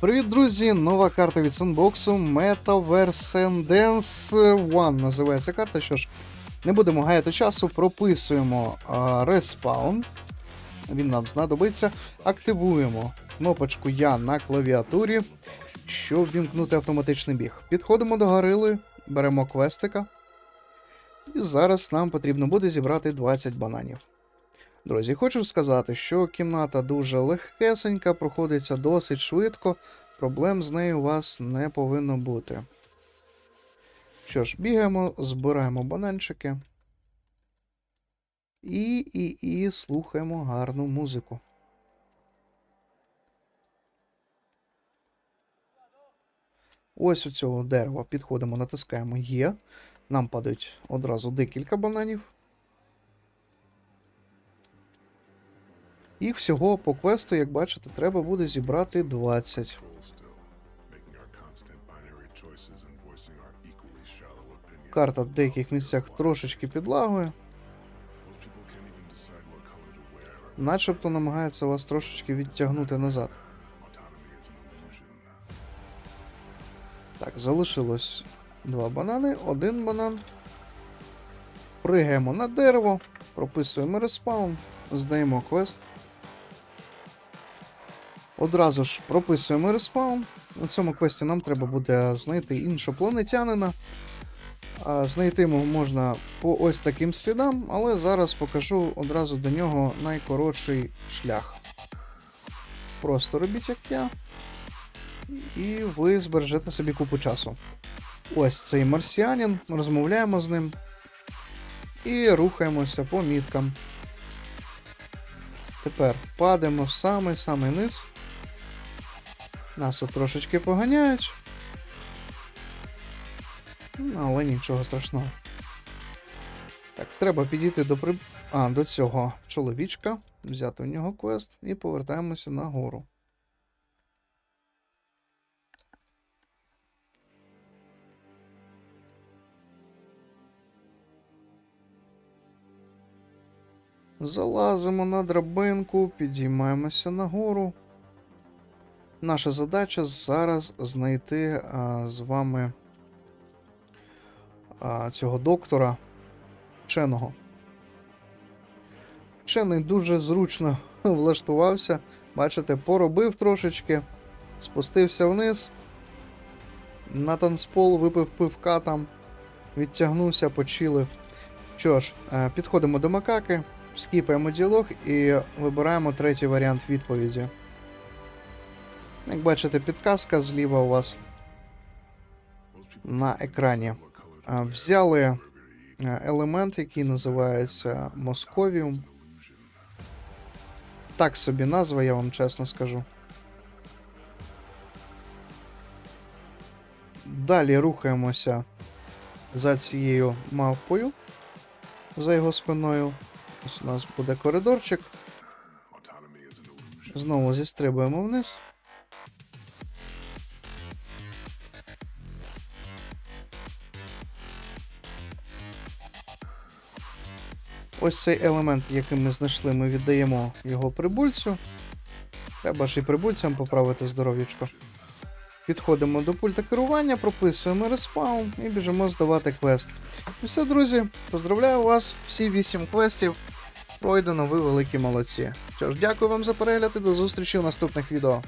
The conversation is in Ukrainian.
Привіт, друзі! Нова карта від Sandbox Metaverse Dance One називається карта. Що ж, не будемо гаяти часу, прописуємо респаун. Він нам знадобиться. Активуємо кнопочку Я на клавіатурі, щоб вімкнути автоматичний біг. Підходимо до горили, беремо квестика. І зараз нам потрібно буде зібрати 20 бананів. Друзі, хочу сказати, що кімната дуже легкесенька, проходиться досить швидко. Проблем з нею у вас не повинно бути. Що ж, бігаємо, збираємо бананчики. І, і, і слухаємо гарну музику. Ось у цього дерева підходимо, натискаємо Є. Нам падають одразу декілька бананів. Їх всього по квесту, як бачите, треба буде зібрати 20. still, making our constant binary choices and voicing our equally shallow opinions. Карта в деяких місцях трошечки підлагує, начебто намагається вас трошечки відтягнути назад. Так, залишилось два банани, один банан. Пригаємо на дерево, прописуємо респаун, здаємо квест. Одразу ж прописуємо респаун. У цьому квесті нам треба буде знайти іншопланетянина. Знайти його можна по ось таким слідам, але зараз покажу одразу до нього найкоротший шлях. Просто робіть як я і ви збережете собі купу часу. Ось цей марсіанін, розмовляємо з ним і рухаємося по міткам. Тепер падаємо в самий-самий низ. Нас трошечки поганяють. Ну, Але нічого страшного. Так, треба підійти до при... а, до цього чоловічка, взяти у нього квест і повертаємося нагору. Залазимо на драбинку, підіймаємося нагору. Наша задача зараз знайти а, з вами а, цього доктора вченого. Вчений дуже зручно влаштувався. Бачите, поробив трошечки, спустився вниз. На танцпол випив пивка там, відтягнувся, почилив. Що ж, е, підходимо до макаки, скіпаємо діалог і вибираємо третій варіант відповіді. Як бачите, підказка зліва у вас на екрані. Взяли е, елемент, який називається Московіум. Так собі назва, я вам чесно скажу. Далі рухаємося за цією мавпою, за його спиною. Ось у нас буде коридорчик. Знову зістрибуємо вниз. Ось цей елемент, який ми знайшли, ми віддаємо його прибульцю. Треба ж і прибульцям поправити здоров'ячко. Підходимо до пульта керування, прописуємо респаун і біжимо здавати квест. І все, друзі, поздравляю вас, всі 8 квестів пройдено, ви великі молодці. Що ж, дякую вам за перегляд і до зустрічі в наступних відео.